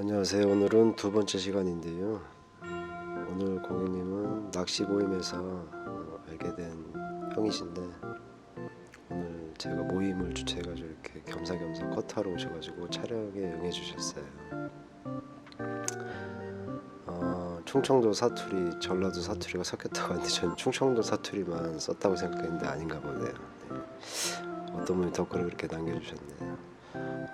안녕하세요. 오늘은 두 번째 시간인데요. 오늘 고객님은 낚시 모임에서 어, 알게 된 형이신데 오늘 제가 모임을 주최해가지고 이렇게 겸사겸사 컷하러 오셔가지고 촬영에 응해주셨어요. 어, 충청도 사투리, 전라도 사투리가 섞였다고 하는데 전 충청도 사투리만 썼다고 생각했는데 아닌가 보네요. 네. 어떤 분이 댓글을 그렇게 남겨주셨네요.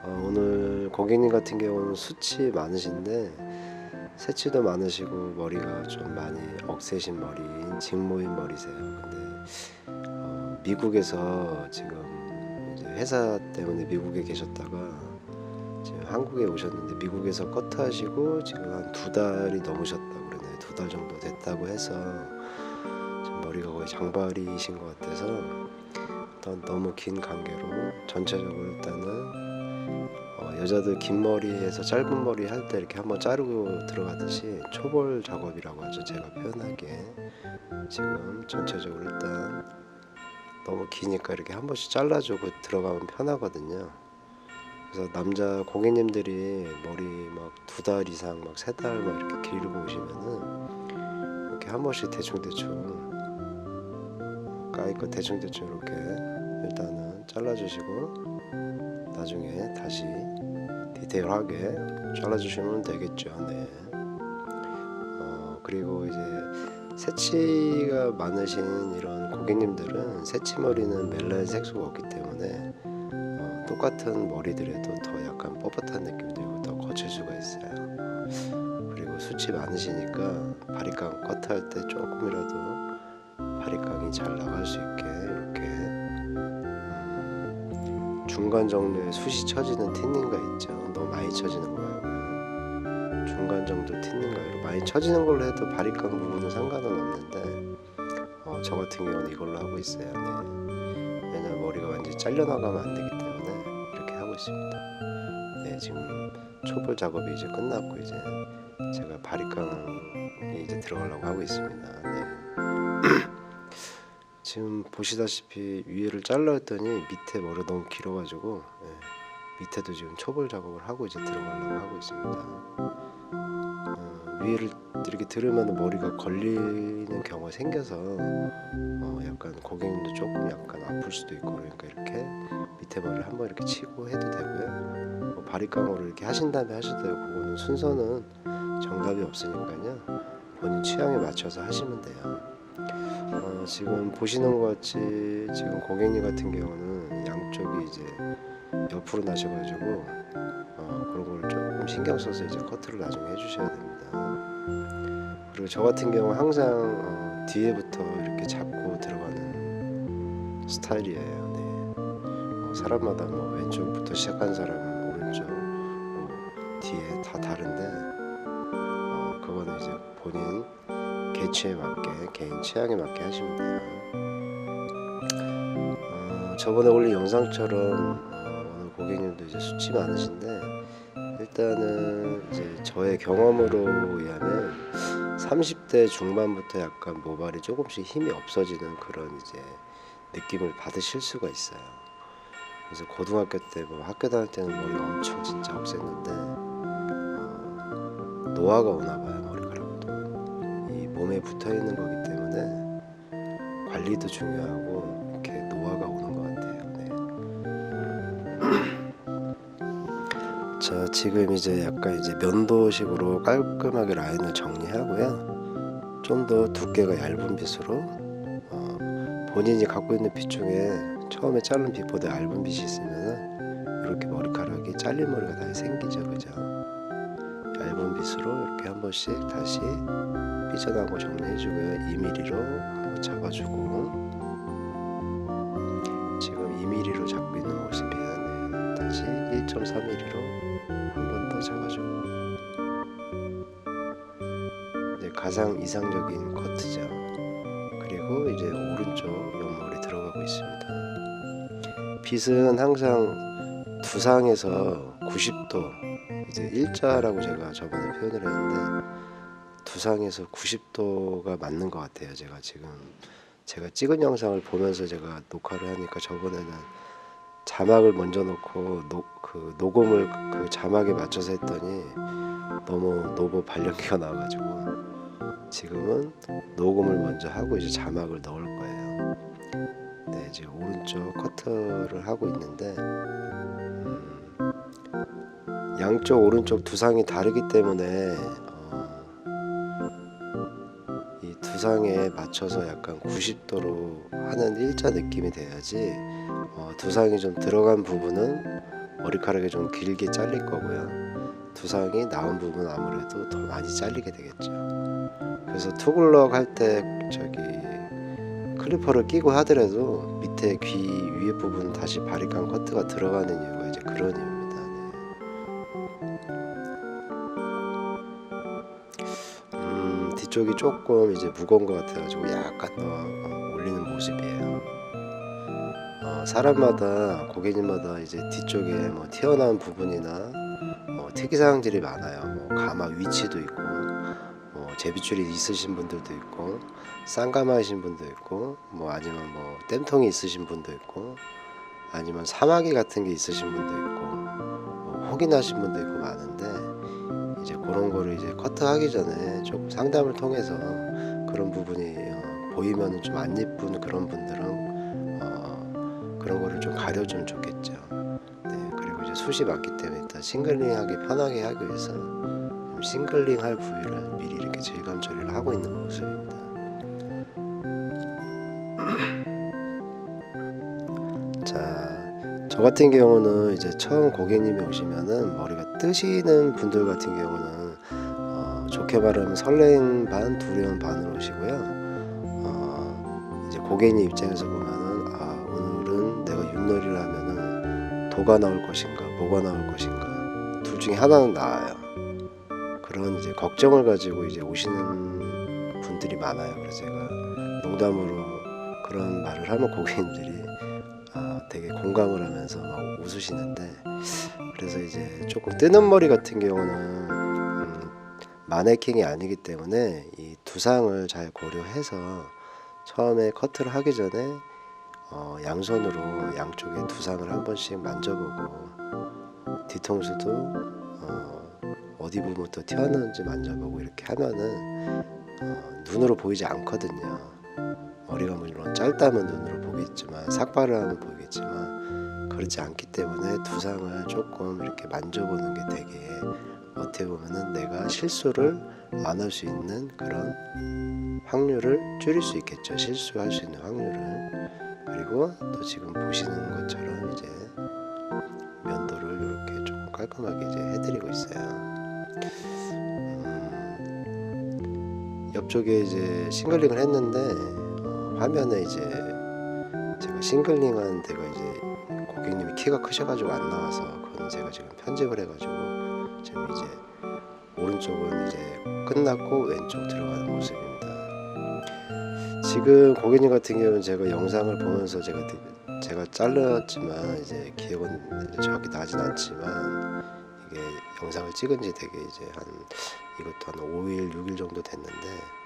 어, 오늘 고객님 같은 경우는 수치 많으신데 새치도 많으시고 머리가 좀 많이 억세신 머리인 직모인 머리세요. 근데 어, 미국에서 지금 회사 때문에 미국에 계셨다가 지금 한국에 오셨는데 미국에서 커트하시고 지금 한 두 달이 넘으셨다고 그러네요. 두 달 정도 됐다고 해서 지금 머리가 거의 장발이신 것 같아서 일단 너무 긴 관계로 전체적으로 일단은 어, 여자들 긴 머리에서 짧은 머리 할 때 이렇게 한번 자르고 들어가듯이 초벌 작업이라고 하죠. 제가 표현하기에 지금 전체적으로 일단 너무 기니까 이렇게 한 번씩 잘라주고 들어가면 편하거든요. 그래서 남자 고객님들이 머리 막 두 달 이상 막 세 달 막 이렇게 길고 오시면은 이렇게 한 번씩 대충 대충 까이거 대충 대충 이렇게 일단은 잘라주시고 나중에 다시 디테일하게 잘라주시면 되겠죠. 네. 어, 그리고 이제 새치가 많으신 이런 고객님들은 새치머리는 멜라닌 색소가 없기 때문에 어, 똑같은 머리들에도 더 약간 뻣뻣한 느낌 들고 더 거칠 수가 있어요. 그리고 수치 많으시니까 바리깡 커트할 때 조금이라도 바리깡이 잘 나갈 수 있게 중간 정도의 숱이 처지는 틴닝가 있죠. 너무 많이 처지는 거예요. 중간 정도 틴닝가로 많이 처지는 걸로 해도 바리깡 부분은 상관은 없는데 어, 저 같은 경우는 이걸로 하고 있어요. 네. 왜냐면 머리가 완전히 잘려나가면 안 되기 때문에 이렇게 하고 있습니다. 네, 지금 초벌 작업이 이제 끝났고 이제 제가 바리깡에 이제 들어가려고 하고 있습니다. 네. 지금 보시다시피 위에를 잘라 했더니 밑에 머리가 너무 길어가지고 예, 밑에도 지금 초벌 작업을 하고 이제 들어가려고 하고 있습니다. 어, 위에를 이렇게 들으면 머리가 걸리는 경우가 생겨서 어, 약간 고객님도 조금 약간 아플 수도 있고 그러니까 이렇게 밑에 머리를 한번 이렇게 치고 해도 되고요. 뭐 바리깡으로 이렇게 하신 다음에 하셔도 되고 그거는 순서는 정답이 없으니까요. 본인 취향에 맞춰서 하시면 돼요. 어, 지금 보시는 것 같이 지금 고객님 같은 경우는 양쪽이 이제 옆으로 나셔가지고 어, 그런 걸 조금 신경 써서 이제 커트를 나중에 해주셔야 됩니다. 그리고 저 같은 경우 항상 어, 뒤에부터 이렇게 잡고 들어가는 스타일이에요. 네. 어, 사람마다 뭐 왼쪽부터 시작한 사람 개취에 맞게 개인 취향에 맞게 하시면 돼요. 어, 저번에 올린 영상처럼 어, 오늘 고객님도 이제 수치 많으신데 일단은 이제 저의 경험으로 의하면 30대 중반부터 약간 모발이 조금씩 힘이 없어지는 그런 이제 느낌을 받으실 수가 있어요. 그래서 고등학교 때 뭐 학교 다닐 때는 머리가 엄청 진짜 없앴는데 어, 노화가 오나 봐요 몸에 붙어 있는 거기 때문에 관리도 중요하고 이렇게 노화가 오는 것 같아요. 네. 자 지금 이제 약간 이제 면도식으로 깔끔하게 라인을 정리하고요. 좀 더 두께가 얇은 빗으로 어, 본인이 갖고 있는 빗 중에 처음에 자른 빗보다 얇은 빗이 있으면 이렇게 머리카락이 잘린 머리가 다시 생기죠, 그죠? 얇은 빗으로 이렇게 한 번씩 다시 삐져나온 거 정리해주고요. 2mm로 한번 잡아주고 지금 2mm로 잡고 있는 모습이에요. 네. 다시 1.3mm로 한 번 더 잡아주고 이제 가장 이상적인 커트죠. 그리고 이제 오른쪽 옆머리 들어가고 있습니다. 빗은 항상 두상에서 90도 이제 일자라고 제가 저번에 표현을 했는데 두상에서 90도가 맞는 것 같아요. 제가 지금 제가 찍은 영상을 보면서 제가 녹화를 하니까 저번에는 자막을 먼저 놓고 노, 그 녹음을 그 자막에 맞춰서 했더니 너무 노보 발령기가 나와가지고 지금은 녹음을 먼저 하고 이제 자막을 넣을 거예요. 네, 이제 오른쪽 커트를 하고 있는데 음, 양쪽 오른쪽 두상이 다르기 때문에 어, 이 두상에 맞춰서 약간 90도로 하는 일자 느낌이 돼야지 어, 두상이 좀 들어간 부분은 머리카락이 좀 길게 잘릴 거고요. 두상이 나온 부분은 아무래도 더 많이 잘리게 되겠죠. 그래서 투글럭 할 때 저기 클리퍼를 끼고 하더라도 밑에 귀 위에 부분 다시 바리깡 커트가 들어가는 이유가 이제 그런 이유 음, 뒤쪽이 조금 이제 무거운 것 같아가지고 약간 더 어, 올리는 모습이에요. 어, 사람마다 고객님마다 이제 뒤쪽에 뭐 튀어나온 부분이나 뭐 특이사항들이 많아요. 뭐 가마 위치도 있고 뭐 제비줄이 있으신 분들도 있고 쌍가마이신 분도 있고 뭐 아니면 뭐 땜통이 있으신 분도 있고 아니면 사마귀 같은 게 있으신 분도 있고 뭐 혹이 나신 분도 있고 많은데 이제 그런 거를 이제 커트하기 전에 조금 상담을 통해서 그런 부분이 어, 보이면은 좀 안 예쁜 그런 분들은 어, 그런 거를 좀 가려주면 좋겠죠. 네 그리고 이제 숱이 많기 때문에 일단 싱글링하기 편하게 하기 위해서 좀 싱글링할 부위를 미리 이렇게 질감 처리를 하고 있는 모습입니다. 같은 경우는 이제 처음 고객님이 오시면은 머리가 뜨시는 분들 같은 경우는 어, 좋게 말하면 설렘 반, 두려움 반으로 오시고요. 어, 이제 고객님 입장에서 보면은 아 오늘은 내가 윷놀이를 하면은 도가 나올 것인가, 뭐가 나올 것인가 둘 중에 하나는 나와요. 그런 이제 걱정을 가지고 이제 오시는 분들이 많아요. 그래서 제가 농담으로 그런 말을 하면 고객님들이 아, 되게 공감을 하면서 막 웃으시는데 그래서 이제 조금 뜨는 머리 같은 경우는 음, 마네킹이 아니기 때문에 이 두상을 잘 고려해서 처음에 커트를 하기 전에 어, 양손으로 양쪽에 두상을 한 번씩 만져보고 뒤통수도 어, 어디 부분부터 튀어나온지 만져보고 이렇게 하면은 어, 눈으로 보이지 않거든요. 머리가 물론 짧다면 눈으로 보겠지만 삭발을 하면 보이 겠지만 그렇지 않기 때문에 두상을 조금 이렇게 만져보는 게 되게 어떻게 보면은 내가 실수를 안 할 수 있는 그런 확률을 줄일 수 있겠죠. 실수할 수 있는 확률을 그리고 또 지금 보시는 것처럼 이제 면도를 이렇게 조금 깔끔하게 이제 해드리고 있어요. 음, 옆쪽에 이제 싱글링을 했는데 어, 화면에 이제 싱글링한 데가 이제 고객님이 키가 크셔가지고 안 나와서 그건 제가 지금 편집을 해가지고 지금 이제 오른쪽은 이제 끝났고 왼쪽 들어가는 모습입니다. 지금 고객님 같은 경우는 제가 영상을 보면서 제가 제가 잘랐지만 이제 기억은 정확히 나진 않지만 이게 영상을 찍은 지 되게 이제 한 이것도 한 5일 6일 정도 됐는데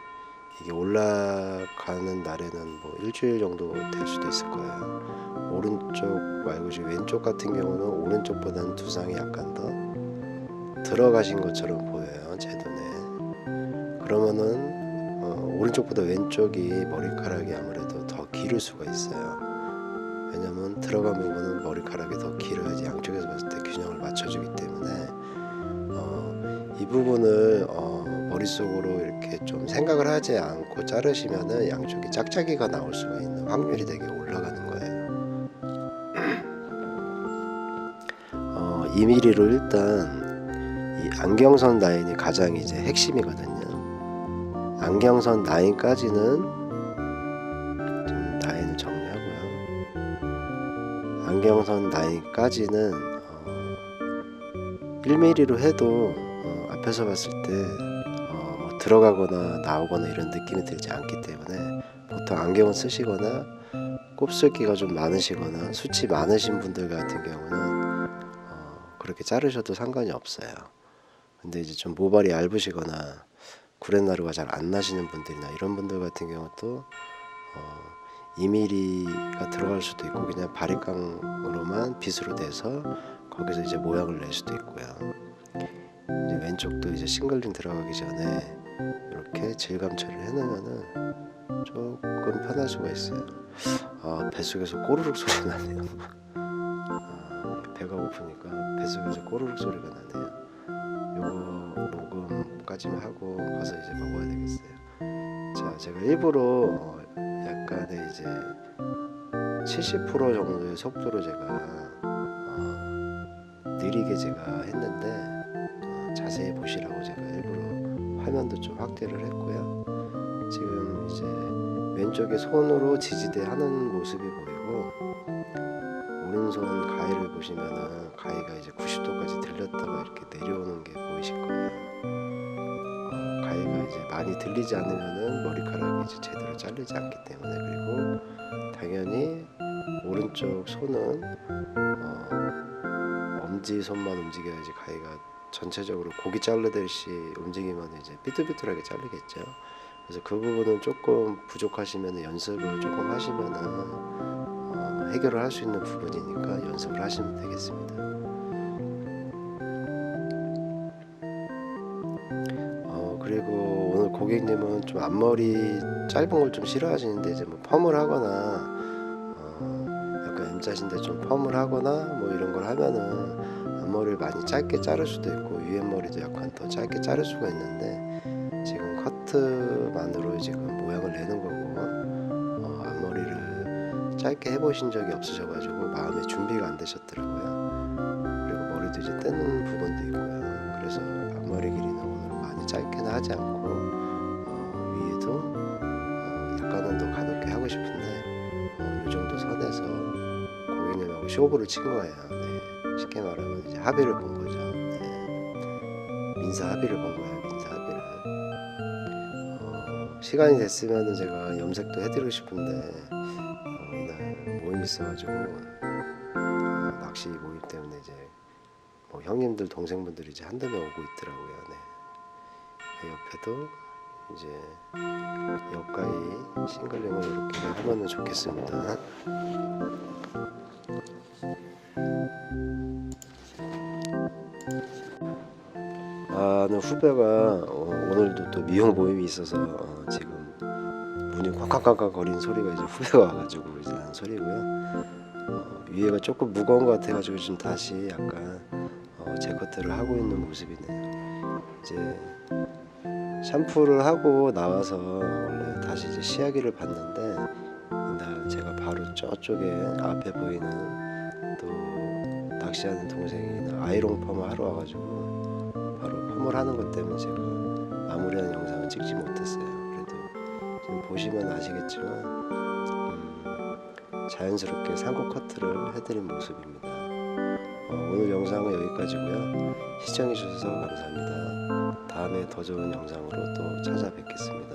이게 올라가는 날에는 뭐 일주일 정도 될 수도 있을 거예요. 오른쪽 말고 지금 왼쪽 같은 경우는 오른쪽보다는 두상이 약간 더 들어가신 것처럼 보여요 제 눈에. 그러면은 어, 오른쪽보다 왼쪽이 머리카락이 아무래도 더 기를 수가 있어요. 왜냐면 들어간 부분은 머리카락이 더 길어야지 양쪽에서 봤을 때 균형을 맞춰주기 때문에 어, 이 부분을 어, 머릿속으로 이렇게 좀 생각을 하지 않고 자르시면은 양쪽이 짝짝이가 나올 수가 있는 확률이 되게 올라가는 거예요. 어, 2mm로 일단 이 안경선 라인이 가장 이제 핵심이거든요. 안경선 라인까지는 좀 라인을 정리하고요. 안경선 라인까지는 어, 1mm로 해도 어, 앞에서 봤을 때 들어가거나 나오거나 이런 느낌이 들지 않기 때문에 보통 안경을 쓰시거나 곱슬기가 좀 많으시거나 수치 많으신 분들 같은 경우는 어, 그렇게 자르셔도 상관이 없어요. 근데 이제 좀 모발이 얇으시거나 구렛나루가 잘 안 나시는 분들이나 이런 분들 같은 경우도 어, 2mm가 들어갈 수도 있고 그냥 바리깡으로만 빗으로 돼서 거기서 이제 모양을 낼 수도 있고요. 이제 왼쪽도 이제 싱글링 들어가기 전에 이렇게 질감 처리를 해놓으면은 조금 편할 수가 있어요. 아 뱃속에서 꼬르륵 소리 나네요. 아, 배가 고프니까 뱃속에서 꼬르륵 소리가 나네요. 요거 녹음까지만 하고 가서 이제 먹어야 되겠어요. 자, 제가 일부러 어, 약간의 이제 70% 정도의 속도로 제가 어, 느리게 제가 했는데 어, 자세히 보시라고 제가 화면도 좀 확대를 했고요. 지금 이제 왼쪽에 손으로 지지대 하는 모습이 보이고 오른손 가위를 보시면은 가위가 이제 90도까지 들렸다가 이렇게 내려오는 게 보이실 거예요. 어, 가위가 이제 많이 들리지 않으면은 머리카락이 이제 제대로 잘리지 않기 때문에 그리고 당연히 오른쪽 손은 어, 엄지 손만 움직여야지 가위가 전체적으로 고기 자르듯이 움직이면 이제 삐뚤삐뚤하게 잘리겠죠. 그래서 그 부분은 조금 부족하시면 연습을 조금 하시면은 어, 해결을 할 수 있는 부분이니까 연습을 하시면 되겠습니다. 어 그리고 오늘 고객님은 좀 앞머리 짧은 걸 좀 싫어하시는데 이제 뭐 펌을 하거나 어 약간 M자신데 좀 펌을 하거나 뭐 이런 걸 하면은 앞머리를 많이 짧게 자를 수도 있고 위에 머리도 약간 더 짧게 자를 수가 있는데 지금 커트만으로 지금 모양을 내는 거고 어 앞머리를 짧게 해보신 적이 없으셔가지고 마음의 준비가 안 되셨더라고요. 그리고 머리도 이제 뜨는 부분도 있고요. 그래서 앞머리 길이는 오늘 많이 짧게는 하지 않고 어, 위에도 어, 약간은 더 가볍게 하고 싶은데 어, 이 정도 선에서 고객님하고 쇼부를 친 거예요. 네. 쉽게 말하면 이제 합의를 본 거죠. 네. 민사 합의를 본 거예요. 민사 합의를. 어, 시간이 됐으면 제가 염색도 해드리고 싶은데 어, 이날 모임 있어가지고 어, 낚시 모임 때문에 이제 뭐 형님들 동생분들이 이제 한두 명 오고 있더라고요. 네. 그 옆에도 이제 옆가이 싱글링을 이렇게 하면은 좋겠습니다. 아는 후배가 어, 오늘도 또 미용 모임이 있어서 어, 지금 문이 쾅쾅쾅쾅 거리는 소리가 이제 후배가 와가지고 이제 하는 소리고요. 어, 위에가 조금 무거운 것 같아가지고 지금 다시 약간 어, 제커트를 하고 있는 모습이네요. 이제 샴푸를 하고 나와서 원래 다시 이제 시야기를 봤는데 이날 제가 바로 저쪽에 앞에 보이는 또 낚시하는 동생이 아이롱 펌을 하러 와가지고 바로 펌을 하는 것 때문에 제가 마무리하는 영상을 찍지 못했어요. 그래도 지금 보시면 아시겠지만 음, 자연스럽게 상고 커트를 해드린 모습입니다. 어, 오늘 영상은 여기까지고요. 시청해 주셔서 감사합니다. 다음에 더 좋은 영상으로 또 찾아뵙겠습니다.